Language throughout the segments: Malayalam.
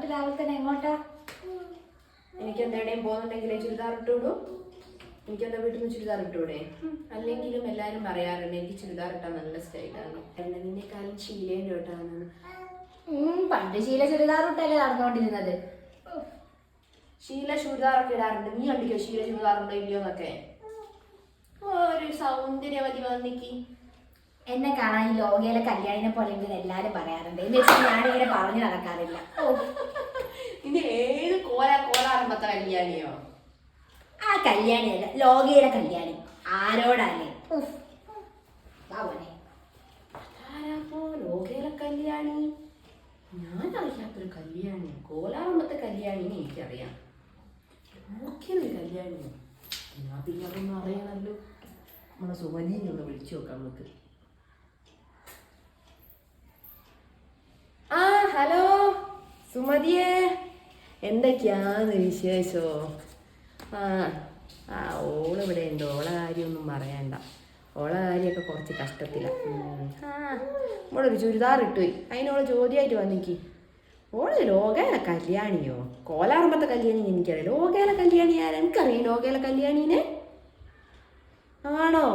എന്നിട്ട് രാവിലെ തന്നെ എങ്ങോട്ടാ? എനിക്ക് എന്തെവിടെയും പോകുന്നുണ്ടെങ്കിൽ ചുരിദാർ ഇട്ടോളൂ എനിക്ക് എന്താ വീട്ടിൽ നിന്ന് ചുരിദാർ ഇട്ടൂടെ അല്ലെങ്കിലും എല്ലാവരും പറയാറുണ്ട് എനിക്ക് ചുരിദാർ ഇട്ടാ നല്ല സ്റ്റൈലാണ്. എന്നെ നിന്നെക്കാളും ശീലേന്റെ ഇട്ടാന്ന് പണ്ട് ശീല ചുരിദാർ ഇട്ടല്ലേ നടന്നുകൊണ്ടിരുന്നത്. ശീല ചുരിദാറൊക്കെ ഇടാറുണ്ട്. നീ കണ്ടിക്കോ ശീല ചുരിദാറുണ്ടോ ഇല്ലയോ എന്നൊക്കെ ഒരു സൗന്ദര്യവതി വന്നിക്ക്. എന്നെ കാണാൻ ഈ ലോകയിലെ കല്യാണിനെ പോലെ എല്ലാരും പറയാറുണ്ട്. എന്ന് വെച്ചാൽ ഞാനിങ്ങനെ പറഞ്ഞു നടക്കാറില്ല. നിന്റെ ഏത് കോല കോലാറുമ്പത്തെ കല്യാണിയോ? ആ കല്യാണിയല്ല ലോകയിലെ കല്യാണി. ആരോടല്ലേ ലോകയിലെ കല്യാണി? ഞാൻ അറിയാത്തൊരു കല്യാണി കോലാറമ്പത്തെ കല്യാണിനെ എനിക്കറിയാം. ലോകയിലെ കല്യാണി. ഞാൻ പിന്നെ അതൊന്നും അറിയണല്ലോ. നമ്മളെ സുമനീനെ ഒന്ന് വിളിച്ചു നോക്കാം നമുക്ക് ആ ഹലോ സുമതിയേ എന്തൊക്കെയാന്ന് വിശേഷോ? ആ ആ ഓളിവിടെ ഉണ്ട്. ഓളെ കാര്യമൊന്നും പറയണ്ട. ഓളെ കാര്യമൊക്കെ കുറച്ച് കഷ്ടത്തിലാണ് ആ നമ്മളൊരു ചുരിദാർ ഇട്ടുപോയി അതിനോൾ ചോദ്യമായിട്ട് വന്നിക്ക്. ഓൾ ലോകേല കല്യാണിയോ? കോലാറുമ്പത്തെ കല്യാണി എനിക്കറിയാം. ലോകേല കല്യാണി ആരാ? എനിക്കറിയാം ലോകേല കല്യാണീനെ. ആണോ?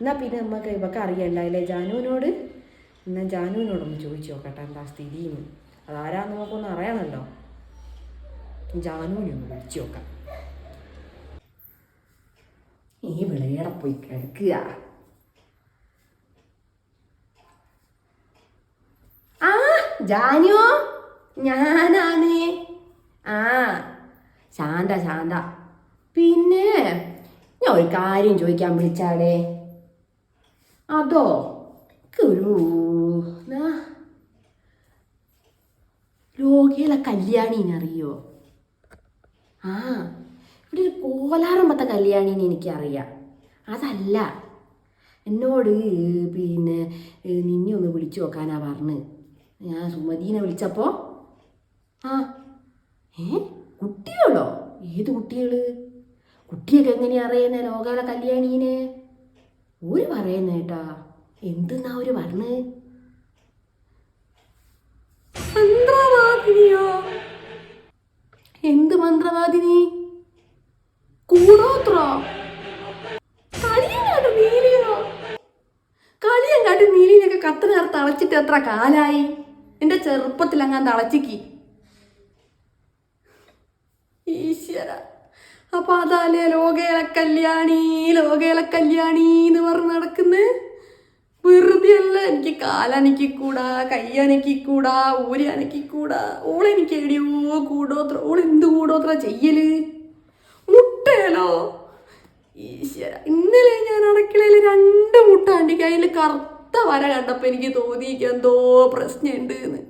എന്നാ പിന്നെ നമുക്ക് ഇവക്ക് ജാനുവിനോട്? എന്നാ ജാനുവിനോടൊന്ന് ചോദിച്ചു നോക്കട്ടെ എന്താ സ്ഥിതിന്ന്. അതാരാന്ന് നമുക്കൊന്ന് അറിയാമല്ലോ. ജാനുവിനെ ഒന്ന് വിളിച്ചു നോക്കാം. ഈ വിളയട പോയി കിടക്കുക. ആ ജാനു ഞാനാണ്. ആ ശാന്ത ശാന്ത. പിന്നെ ഞാൻ ഒരു കാര്യം ചോദിക്കാൻ വിളിച്ചാലേ അതോ ഒരു ലോകയിലെ കല്യാണീനറിയോ? ആ ഇവിടെ ഒരു കോലാറമ്പത്തെ കല്യാണീനെ എനിക്കറിയാം. അതല്ല എന്നോട് പിന്നെ നിന്നെ ഒന്ന് വിളിച്ചു നോക്കാനാ പറഞ്ഞ്. ഞാൻ സുമതീനെ വിളിച്ചപ്പോൾ ആ ഏ കുട്ടികളോ? ഏത് കുട്ടികൾ കുട്ടിയൊക്കെ എങ്ങനെയാ അറിയുന്ന ലോകാല കല്യാണീനെ? ഒരു പറയുന്ന കേട്ടാ എന്തെന്നാ ഒരു പറഞ്ഞ്? മന്ത്രവാദിനിയോ എന്ത് മന്ത്രവാദിനി കൂടോത്രോ? കളിയങ്ങാട്ട് നീലിയോ. കളിയങ്ങാട്ട് നീലിനൊക്കെ കത്ത് നേർത്ത് അളച്ചിട്ട് എത്ര കാലായി? എന്റെ ചെറുപ്പത്തിൽ അങ്ങാൻ തളച്ചിക്ക്. ഈശ്വര. അപ്പൊ അതല്ലേ ലോകേല കല്യാണി ലോകേല കല്യാണി എന്ന് പറഞ്ഞ് അല്ല എനിക്ക് കാലനക്കിക്കൂടാ കയ്യനക്കിക്കൂടാ ഊരി അനക്കിക്കൂടാ ഓളെനിക്ക് എടിയോ കൂടോത്ര ഓൾ എന്ത് കൂടോത്ര ചെയ്യൽ? മുട്ടയല്ലോ ഈശ്വര ഇന്നലെ ഞാൻ അടക്കളയിൽ രണ്ട് മുട്ട അണ്ടിക്ക് അതിൽ കറുത്ത വര കണ്ടപ്പോൾ എനിക്ക് തോന്നിയിരിക്കുക എന്തോ പ്രശ്നമുണ്ട് എന്ന്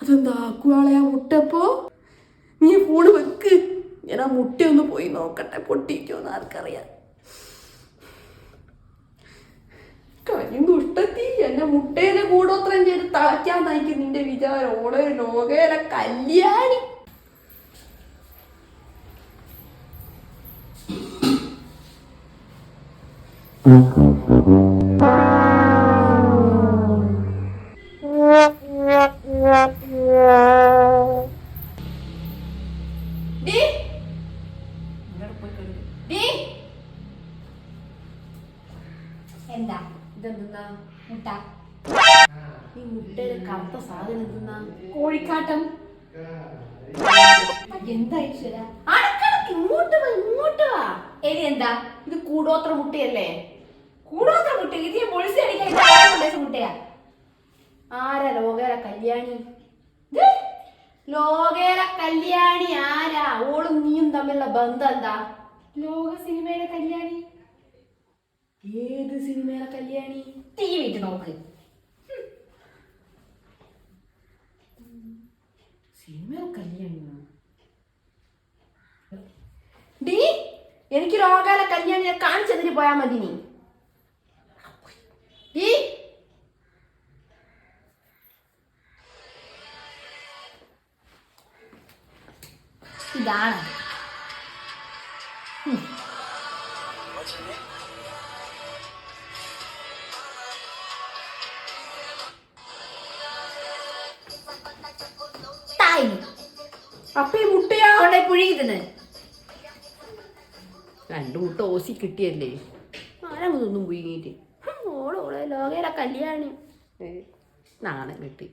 അതെന്താക്കുവാളെ ആ മുട്ടപ്പോ നീ ഫോണ് വെക്ക്. ഞാൻ ആ മുട്ടയൊന്ന് പോയി നോക്കട്ടെ പൊട്ടിക്കോന്ന് ആർക്കറിയാം കാര്യം ദുഷ്ടത്തി എന്നെ മുട്ടേനെ കൂടോത്രം ചെയ്ത് തളയ്ക്കാൻ നയിക്കും നിന്റെ വിചാരം. ഓളെ ലോകേല കല്യാണി. എന്താ? ഇതെന്താ? മുട്ട. ഈ മുട്ടയിലെ കറുത്ത സാധനം എന്തെന്നാ? കോഴിക്കാട്ടം. എന്താ ഈശ്വര? അടക്കടക്ക് ഇങ്ങോട്ട് വാ ഇങ്ങോട്ട് വാ. എന്താ? ഇത് കൂടോത്ര മുട്ടയല്ലേ? കൂടോത്ര മുട്ട. ഇത് പൊളിച്ച് അടിക്കാൻ മുട്ടയാ. ആരാ ലോകേല കല്യാണി? ലോകേല കല്യാണി ആരാ? ഓളും നീയും തമ്മിലുള്ള ബന്ധം എന്താ? ലോക സിനിമയിലെ കല്യാണി. ഏത് സിനിമയിലെ കല്യാണി? ടി വിട്ട് നോക്ക്. സിനിമയിലെ കല്യാണി ഡി എനിക്ക് രോഗാല കല്യാണി കാണിച്ചതിന് പോയാ മതി നീ. ഡി. ഇതാണ്. തായി അപ്പൊ ഈ മുട്ടയാ തിന്ന് രണ്ടു മുട്ട ഓസി കിട്ടിയല്ലേ? പുഴുങ്ങിയിട്ട്? ഓൾ ഓളെ ലോകയിലെ കല്യാണി. നാണം കിട്ടി.